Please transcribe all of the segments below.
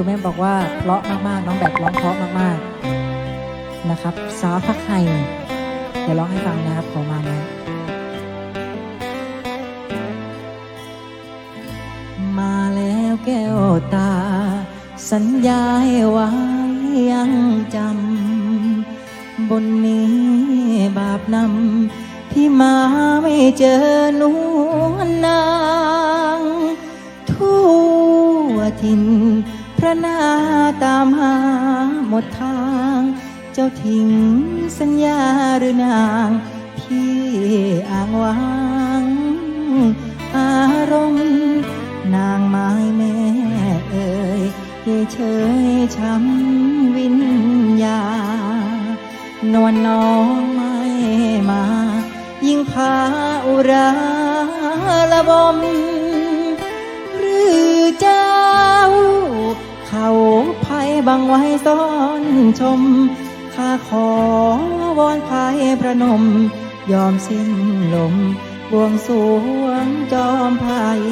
คุณแม่บอกว่าเพราะมากๆ น้องแบบร้องเพราะมากๆนะครับสาวพักไห้เดี๋ยวร้องให้ฟังนะครับขอมานะมาแล้วแก้วตา สัญญาให้ไว้ยังจำ บนนี้บาปนำที่มาไม่เจอนวลนางทั่วถิ่น พระนาตามหาหมดทาง เจ้าทิ้งสัญญาหรือนางที่อ้างวางอารมณ์ นางไม้แม่เอ่ยเยเชยช้ำวิญญาณนวลน้องไม่มา ยิ่งพาอุราละบม บังไว้ซ่อนชม ข้าขอวอนภัยประนม ยอมสิ้นลม บวงสวงจอมภัย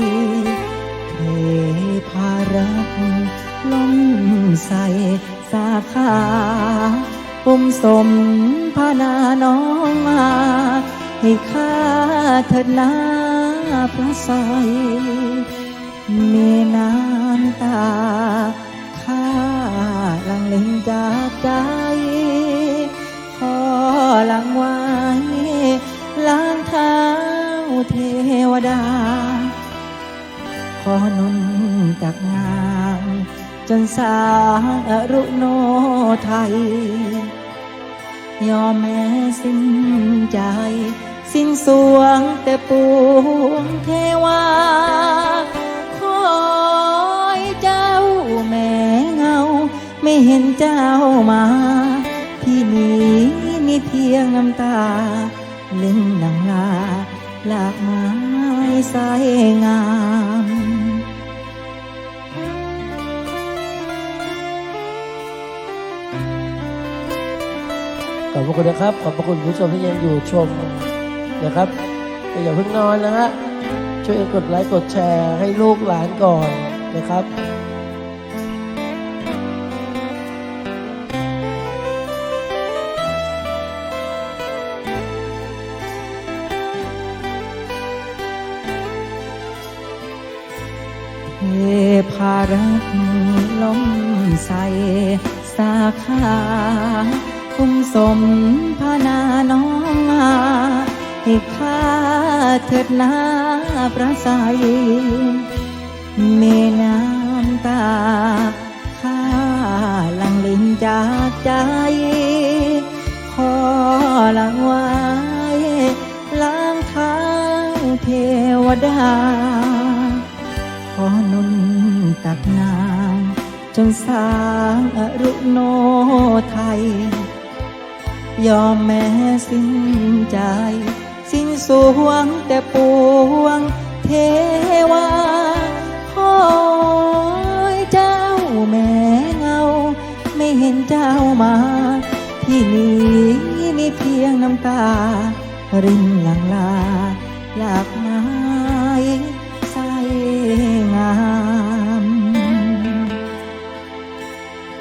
เทพารักล้มใส่สาขาปุ่มสมพานาน้องมา ให้ข้าเถิดนาพระใสมีน้ำตา ใจขอหลังไว้ล้างเท้าเทวดา ขอนุนจากงามจนสารุโนไทย ยอมแม้สิ้นใจ สิ้นสวงแต่ปวงเทว เห็นเจ้ามา ที่นี้มีเพียงน้ำตา เล่นหนังลาหลากไม้สายงามขอบคุณนะครับ ขอบคุณผู้ชมที่ยังอยู่ชมนะครับแต่อย่าเพิ่งนอนนะฮะช่วยกดไลค์กดแชร์ให้ลูกหลานก่อนนะครับ เทพารักล้มใสสาขาคุ้มสมพานาน้องมาให้ข้าเถิดนาประใสยเมน้ำตาข้าลังลินจากใจ ขอลังไว้ล้างท้าเทวดา อนุนตักนางจนสร้างอรุโนไทย ยอมแม้สิ้นใจ สิ้นสวงแต่ปวงเทวาขอเจ้าแม่เงา ไม่เห็นเจ้ามา ที่นี้มีเพียงน้ำตารินหลังลาหลากม้